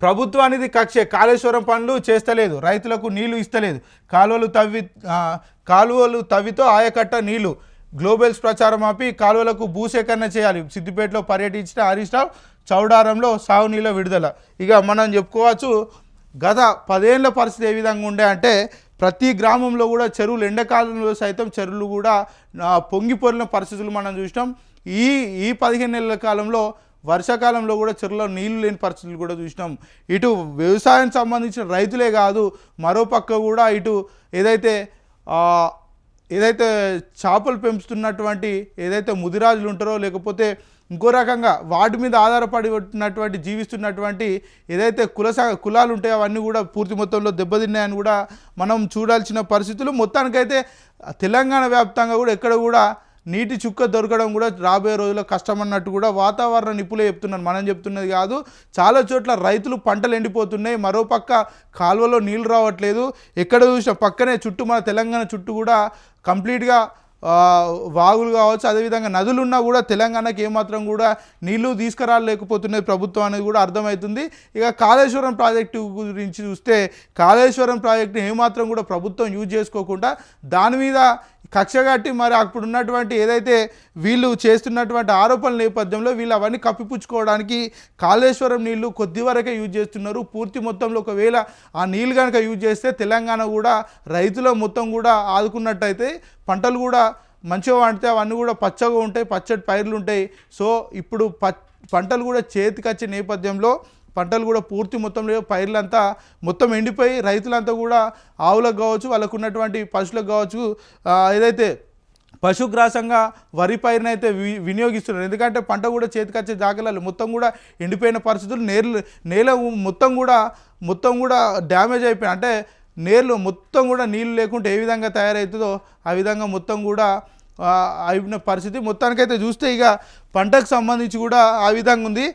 ప్రభుత్వానికి కక్షే కాళేశ్వరం పనులు చేస్తలేదు. రైతులకు నీళ్ళు ఇస్తలేదు. కాలువలు తవ్వి కాలువలు తవ్వితో ఆయకట్ట నీళ్ళు. గ్లోబల్స్ ప్రచారం ఆపి కాలువలకు భూసేకరణ చేయాలి. సిద్దిపేటలో పర్యటించిన హరీష్ రావు చౌడారంలో సాగునీళ్ళ విడుదల. ఇక మనం చెప్పుకోవచ్చు గత పదేళ్ళ పరిస్థితి ఏ విధంగా ఉండే అంటే ప్రతి గ్రామంలో కూడా చెరువులు ఎండాకాలంలో సైతం చెరువులు కూడా ఆ, పొంగిపోరిన పరిస్థితులు మనం చూసినాం. ఈ ఈ పదిహేను నెలల కాలంలో వర్షాకాలంలో కూడా చెరువులో నీళ్ళు లేని పరిస్థితులు కూడా చూసినాం. ఇటు వ్యవసాయం సంబంధించిన రైతులే కాదు మరోపక్క కూడా ఇటు ఏదైతే ఏదైతే చేపలు పెంచుతున్నటువంటి ఏదైతే ముదిరాజులు ఉంటారో లేకపోతే ఇంకో రకంగా వాటి మీద ఆధారపడి ఉన్నటువంటి జీవిస్తున్నటువంటి ఏదైతే కుల కులాలు ఉంటాయో అవన్నీ కూడా పూర్తి మొత్తంలో దెబ్బతిన్నాయని కూడా మనం చూడాల్సిన పరిస్థితులు. మొత్తానికైతే తెలంగాణ వ్యాప్తంగా కూడా ఎక్కడ కూడా నీటి చుక్క దొరకడం కూడా రాబోయే రోజుల్లో కష్టం అన్నట్టు కూడా వాతావరణ నిపుణులే చెప్తున్నారు. మనం చెప్తున్నది కాదు చాలా చోట్ల రైతులు పంటలు ఎండిపోతున్నాయి. మరోపక్క కాలువలో నీళ్ళు రావట్లేదు. ఎక్కడ చూసినా పక్కనే చుట్టూ మన తెలంగాణ చుట్టూ కూడా కంప్లీట్గా వాగులు కావచ్చు అదేవిధంగా నదులు ఉన్నా కూడా తెలంగాణకి ఏమాత్రం కూడా నీళ్ళు తీసుకురాలేకపోతున్నది ప్రభుత్వం అనేది కూడా అర్థమవుతుంది. ఇక కాళేశ్వరం ప్రాజెక్టు గురించి చూస్తే కాళేశ్వరం ప్రాజెక్టుని ఏమాత్రం కూడా ప్రభుత్వం యూజ్ చేసుకోకుండా దాని మీద కక్ష కట్టి మరి అప్పుడు ఉన్నటువంటి ఏదైతే వీళ్ళు చేస్తున్నటువంటి ఆరోపణల నేపథ్యంలో వీళ్ళు అవన్నీ కప్పిపుచ్చుకోవడానికి కాళేశ్వరం నీళ్ళు కొద్ది వరకే యూజ్ చేస్తున్నారు. పూర్తి మొత్తంలో ఒకవేళ ఆ నీళ్ళు కనుక యూజ్ చేస్తే తెలంగాణ కూడా రైతుల మొత్తం కూడా ఆదుకున్నట్టయితే పంటలు కూడా మంచిగా పండితే అవన్నీ కూడా పచ్చగా ఉంటాయి పచ్చటి పైర్లు ఉంటాయి. సో ఇప్పుడు ప పంటలు కూడా చేతికి వచ్చే నేపథ్యంలో పంటలు కూడా పూర్తి మొత్తంలో పైర్లంతా మొత్తం ఎండిపోయి రైతులంతా కూడా ఆవులకు కావచ్చు వాళ్ళకు ఉన్నటువంటి పశువులకు కావచ్చు ఏదైతే పశుగ్రాసంగా వరి పైరునైతే అయితే వి వినియోగిస్తున్నారు. ఎందుకంటే పంట కూడా చేతికొచ్చే జాగ్రత్తలు మొత్తం కూడా ఎండిపోయిన పరిస్థితులు నేర్లు నేల మొత్తం కూడా మొత్తం కూడా డ్యామేజ్ అయిపోయి అంటే నేర్లు మొత్తం కూడా నీళ్ళు లేకుంటే ఏ విధంగా తయారవుతుందో ఆ విధంగా మొత్తం కూడా అయిపోయిన అయిన పరిస్థితి మొత్తానికైతే చూస్తే ఇక పంటకు సంబంధించి కూడా ఆ విధంగా ఉంది.